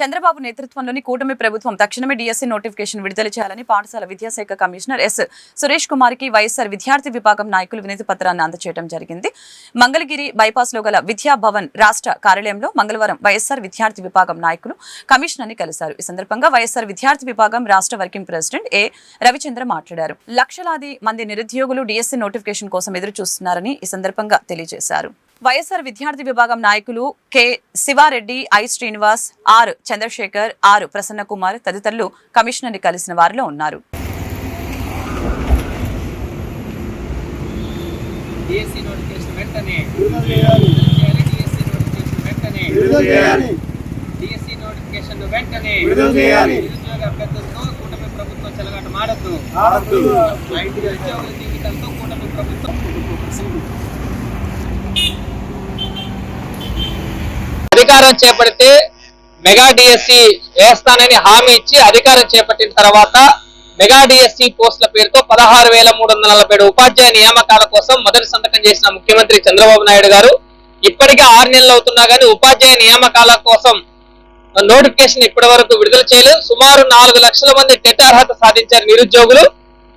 చంద్రబాబు నేతృత్వంలోని కూటమి ప్రభుత్వం తక్షణమే డిఎస్సీ నోటిఫికేషన్ విడుదల చేయాలని పాఠశాల విద్యాశాఖ కమిషనర్ ఎస్. సురేష్ కుమార్కి వైఎస్ఆర్ విద్యార్థి విభాగం నాయకులు వినతి పత్రాన్ని అందజేయడం జరిగింది. మంగళగిరి బైపాస్లో గల విద్యా భవన్ రాష్ట్ర కార్యాలయంలో మంగళవారం వైఎస్ఆర్ విద్యార్థి విభాగం నాయకులు కమిషనర్ని కలిశారు. ఈ సందర్భంగా వైఎస్ఆర్ విద్యార్థి విభాగం రాష్ట్ర వర్కింగ్ ప్రెసిడెంట్ ఏ. రవిచంద్ర మాట్లాడారు. లక్షలాది మంది నిరుద్యోగులు డిఎస్సీ నోటిఫికేషన్ కోసం ఎదురు చూస్తున్నారని ఈ సందర్భంగా తెలియజేశారు. వైఎస్ఆర్ విద్యార్థి విభాగం నాయకులు K Sivareddy I Srinivas R Chandrasekhar R Prasanna Kumar తదితరులు కమిషనర్ని కలిసిన వారిలో ఉన్నారు. విడుదల చేయాలి డిఎస్సి నోటిఫికేషన్ వెంటనే విడుదల చేయాలి నిరుద్యోగ అభ్యర్థులతో కూటమి ప్రభుత్వం చెలగాట మాడద్దు ఆడద్దు నిరుద్యోగుల జీవితాలతో కూటమి ప్రభుత్వం అధికారం చేపడితే మెగా డిఎస్సి వేస్తానని హామీ ఇచ్చి అధికారం చేపట్టిన తర్వాత మెగా డిఎస్సి పోస్టుల పేరుతో పదహారు వేల మూడు వందల నలభై ఏడు ఉపాధ్యాయ నియామకాల కోసం మొదటి సంతకం చేసిన ముఖ్యమంత్రి చంద్రబాబు నాయుడు గారు. ఇప్పటికే ఆరు నెలలు అవుతున్నా కానీ ఉపాధ్యాయ నియామకాల కోసం నోటిఫికేషన్ ఇప్పటి వరకు విడుదల చేయలేదు. సుమారు నాలుగు లక్షల మంది టెట్ అర్హత సాధించారు నిరుద్యోగులు.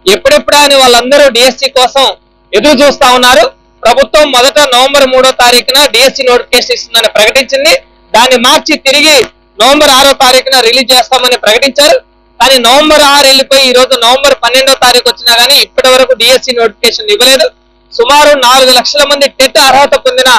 ఎప్పుడెప్పుడా అని వాళ్ళందరూ డిఎస్సి కోసం ఎదురు చూస్తా ఉన్నారు. ప్రభుత్వం మొదట నవంబర్ మూడో తారీఖున డిఎస్సి నోటిఫికేషన్ ఇస్తుందని ప్రకటించింది. దాన్ని మార్చి తిరిగి నవంబర్ ఆరో తారీఖున రిలీజ్ చేస్తామని ప్రకటించారు. కానీ నవంబర్ ఆరు వెళ్ళిపోయి ఈ రోజు నవంబర్ పన్నెండో తారీఖు వచ్చినా కానీ ఇప్పటి వరకు డిఎస్సి నోటిఫికేషన్ ఇవ్వలేదు. సుమారు నాలుగు లక్షల మంది టెట్ అర్హత పొందిన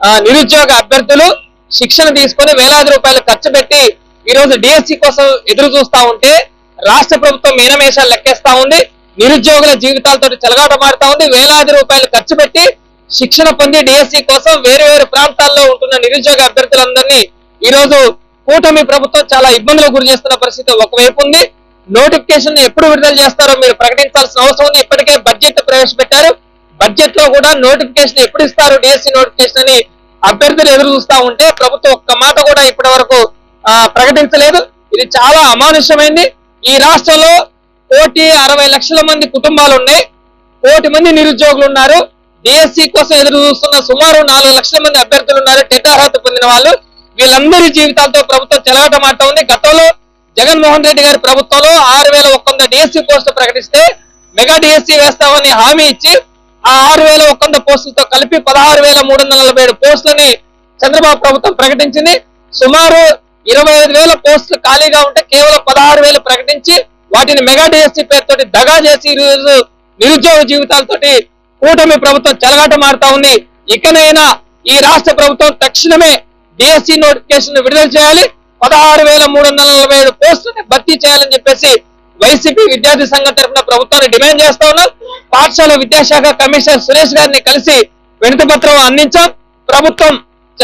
ఆ, నిరుద్యోగ అభ్యర్థులు శిక్షణ తీసుకొని వేలాది రూపాయలు ఖర్చు పెట్టి ఈ రోజు డిఎస్సి కోసం ఎదురు చూస్తా ఉంటే రాష్ట్ర ప్రభుత్వం మీనమేషాలు లెక్కేస్తా ఉంది. నిరుద్యోగుల జీవితాలతో చెలగాట మారుతా ఉంది. వేలాది రూపాయలు ఖర్చు పెట్టి శిక్షణ పొంది డిఎస్సి కోసం వేరు వేరు ప్రాంతాల్లో ఉంటున్న నిరుద్యోగ అభ్యర్థులందరినీ ఈ రోజు కూటమి ప్రభుత్వం చాలా ఇబ్బందులకు గురి చేస్తున్న పరిస్థితి ఒకవైపు ఉంది. నోటిఫికేషన్ ఎప్పుడు విడుదల చేస్తారో మీరు ప్రకటించాల్సిన అవసరం ఉంది. ఇప్పటికే బడ్జెట్ ప్రవేశపెట్టారు. బడ్జెట్లో కూడా నోటిఫికేషన్ ఎప్పుడు ఇస్తారు? డిఎస్సి నోటిఫికేషన్ అని అభ్యర్థులు ఎదురు చూస్తా ఉంటే ప్రభుత్వం ఒక్క మాట కూడా ఇప్పటి వరకు ప్రకటించలేదు. ఇది చాలా అమానుష్యమైంది. ఈ రాష్ట్రంలో కోటి అరవై లక్షల మంది కుటుంబాలు ఉన్నాయి. కోటి మంది నిరుద్యోగులు ఉన్నారు. డిఎస్సి కోసం ఎదురు చూస్తున్న సుమారు నాలుగు లక్షల మంది అభ్యర్థులు ఉన్నారు. టెట్ అర్హత పొందిన వాళ్ళు. వీళ్ళందరి జీవితాలతో ప్రభుత్వం చెలగటమాట ఉంది. గతంలో జగన్మోహన్ రెడ్డి గారి ప్రభుత్వంలో ఆరు వేల ఒక్క వంద డిఎస్సి పోస్టు ప్రకటిస్తే మెగా డిఎస్సి వేస్తామని హామీ ఇచ్చి ఆ ఆరు వేల ఒక్క వంద పోస్టులతో కలిపి పదహారు వేల మూడు వందల నలభై ఏడు పోస్టులని చంద్రబాబు ప్రభుత్వం ప్రకటించింది. సుమారు ఇరవై ఐదు వేల పోస్టులు ఖాళీగా ఉంటే కేవలం పదహారు వేలు ప్రకటించి వాటిని మెగా డిఎస్సి పేరుతోటి దగా చేసి ఈరోజు నిరుద్యోగ జీవితాలతోటి కూటమి ప్రభుత్వం చెలగాట మారుతా ఉంది. ఇకనైనా ఈ రాష్ట్ర ప్రభుత్వం తక్షణమే డిఎస్సి నోటిఫికేషన్ విడుదల చేయాలి. పదహారు వేల మూడు వందల నలభై ఏడు పోస్టుని భర్తీ చేయాలని చెప్పేసి వైసీపీ విద్యార్థి సంఘం తరఫున ప్రభుత్వాన్ని డిమాండ్ చేస్తా ఉన్నాం. పాఠశాల విద్యాశాఖ కమిషనర్ సురేష్ గారిని కలిసి వినతి పత్రం అందించాం. ప్రభుత్వం